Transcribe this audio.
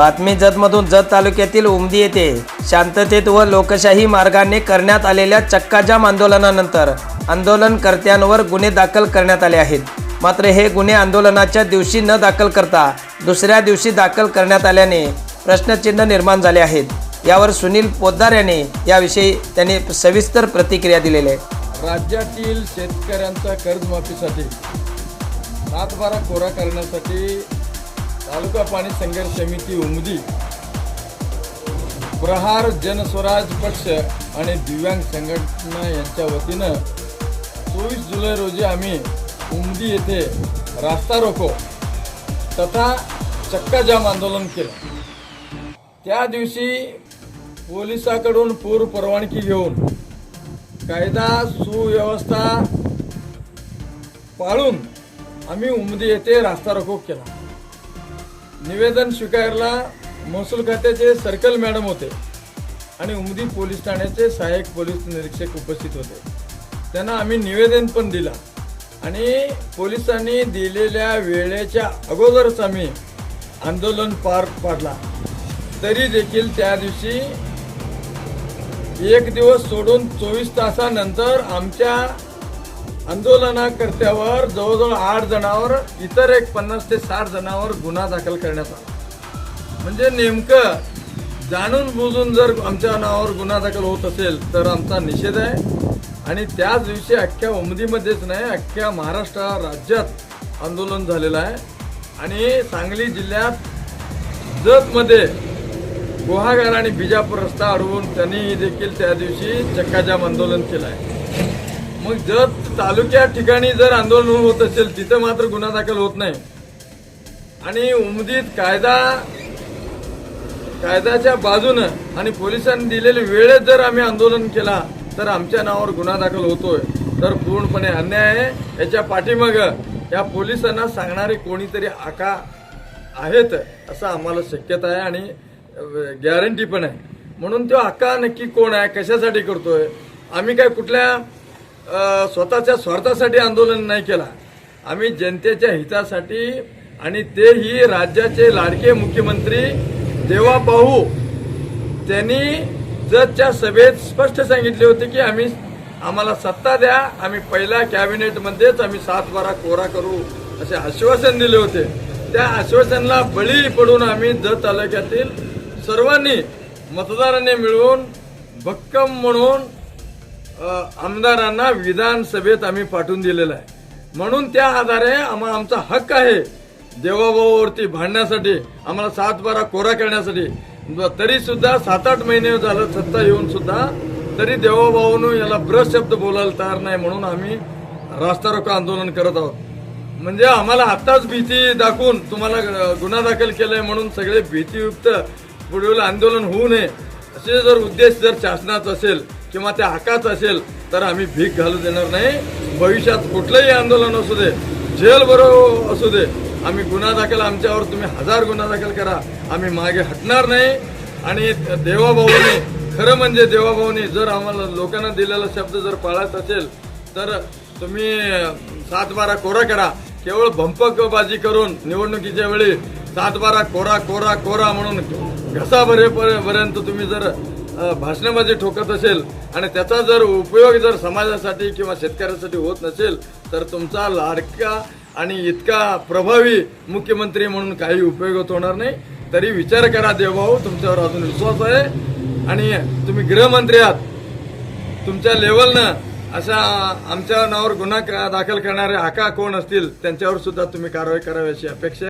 बातमी जतमधून जत तालुक्यातील उमदी येथे शांततेत व लोकशाही मार्गाने करण्यात आलेल्या चक्काजाम आंदोलनानंतर आंदोलनकर्त्यांवर गुन्हे दाखल करण्यात आले आहेत. मात्र हे गुन्हे आंदोलनाच्या दिवशी न दाखल करता दुसऱ्या दिवशी दाखल करण्यात आल्याने प्रश्नचिन्ह निर्माण झाले आहेत. यावर सुनील पोद्दार यांनी याविषयी त्यांनी सविस्तर प्रतिक्रिया दिलेली आहे. राज्यातील शेतकऱ्यांच्या कर्जमाफीसाठी सातबारा कोरा करण्यासाठी तालुका पाणी संघर्ष समिती उमदी. प्रहार जनस्वराज पक्ष आणि दिव्यांग संघटना यांच्या वतीनं चोवीस जुलै रोजी आम्ही उमदी येथे रास्ता रोको तथा चक्काजाम आंदोलन केलं. त्या दिवशी पोलिसाकडून पूर परवानगी घेऊन कायदा सुव्यवस्था पाळून आम्ही उमदी येथे रास्ता रोको केला. निवेदन स्वीकारला महसूल खात्याचे सर्कल मॅडम होते आणि उमदी पोलीस ठाण्याचे सहाय्यक पोलीस निरीक्षक उपस्थित होते. त्यांना आम्ही निवेदन पण दिला आणि पोलिसांनी दिलेल्या वेळेच्या अगोदरच आम्ही आंदोलन पार पाडला. तरी देखील त्या दिवशी एक दिवस सोडून चोवीस तासानंतर आमच्या आंदोलनाकर्त्यावर जवळजवळ आठ जणांवर इतर एक पन्नास ते साठ जणांवर गुन्हा दाखल करण्यात आला. म्हणजे नेमकं जाणून बुजून जर आमच्या नावावर गुन्हा दाखल होत असेल तर आमचा निषेध आहे. आणि त्याच दिवशी अख्ख्या उमदीमध्येच नाही अख्ख्या महाराष्ट्र राज्यात आंदोलन झालेलं आहे. आणि सांगली जिल्ह्यात जतमध्ये गुहागर आणि बिजापूर रस्ता अडवून त्यांनी देखील त्या दिवशी चक्काजाम आंदोलन केलं आहे. मग जर तालुक्या ठिकाणी जर आंदोलन होत असेल तिथं मात्र गुन्हा दाखल होत नाही. आणि उमदीत कायदा कायद्याच्या बाजूनं आणि पोलिसांनी दिलेली वेळेत जर आम्ही आंदोलन केला तर आमच्या नावावर गुन्हा दाखल होतोय. तर पूर्णपणे अन्याय आहे. याच्या पाठीमाग या पोलिसांना सांगणारे कोणीतरी आका आहेत असं आम्हाला शक्यता आहे आणि गॅरंटी पण आहे. म्हणून तो आका नक्की कोण आहे? कशासाठी करतोय? आम्ही काय कुठल्या स्वतःच्या स्वार्थासाठी आंदोलन नाही केला. आम्ही जनतेच्या हितासाठी आणि तेही राज्याचे लाडके मुख्यमंत्री देवा पाहू त्यांनी जजच्या सभेत स्पष्ट सांगितले होते की आम्ही आम्हाला सत्ता द्या आम्ही पहिल्या कॅबिनेटमध्येच आम्ही सात बारा कोरा करू असे आश्वासन दिले होते. त्या आश्वासनाला बळी पडून आम्ही जत तालुक्यातील सर्वांनी मतदारांनी मिळवून भक्कम म्हणून आमदारांना विधानसभेत आम्ही पाठवून दिलेलं आहे. म्हणून त्या आधारे आम्हा आमचा हक्क आहे देवाभावावरती भांडण्यासाठी आम्हाला सात बारा कोरा करण्यासाठी. तरी सुद्धा सात आठ महिने झालं सत्ता येऊन सुद्धा तरी देवाभाऊनं याला ब्रश शब्द बोलायला तयार नाही म्हणून आम्ही रास्ता रोको आंदोलन करत आहोत. म्हणजे आम्हाला आत्ताच भीती दाखवून तुम्हाला गुन्हा दाखल केलाय म्हणून सगळे भीतीयुक्त पुढील आंदोलन होऊ नये. असे जर उद्देश जर शासनाचा असेल किंवा त्या हकाच असेल तर आम्ही भीक घालू देणार नाही. भविष्यात कुठलंही आंदोलन असू दे जेल बरोबर असू दे आम्ही गुन्हा दाखल आमच्यावर तुम्ही हजार गुन्हा दाखल करा. आम्ही मागे हटणार नाही. आणि देवाभाऊने खरं म्हणजे देवाभाऊने जर आम्हाला लोकांना दिलेला शब्द जर पाळायचा असेल तर तुम्ही सात बारा कोरा करा. केवळ भंपकबाजी करून निवडणुकीच्या वेळी सात बारा कोरा कोरा कोरा म्हणून घसा भरेपर्यंत तुम्ही जर भाषणामध्ये ठोकत असेल आणि त्याचा जर उपयोग जर समाजासाठी किंवा शेतकऱ्यासाठी होत नसेल तर तुमचा लाडका आणि इतका प्रभावी मुख्यमंत्री म्हणून काही उपयोग होणार नाही. तरी विचार करा देवभाऊ तुमच्यावर अजून विश्वास आहे. आणि तुम्ही गृहमंत्री आहात. तुमच्या लेवलनं अशा आमच्या नावावर गुन्हा दाखल करणारे हाका कोण असतील त्यांच्यावर सुद्धा तुम्ही कारवाई करावी अशी अपेक्षा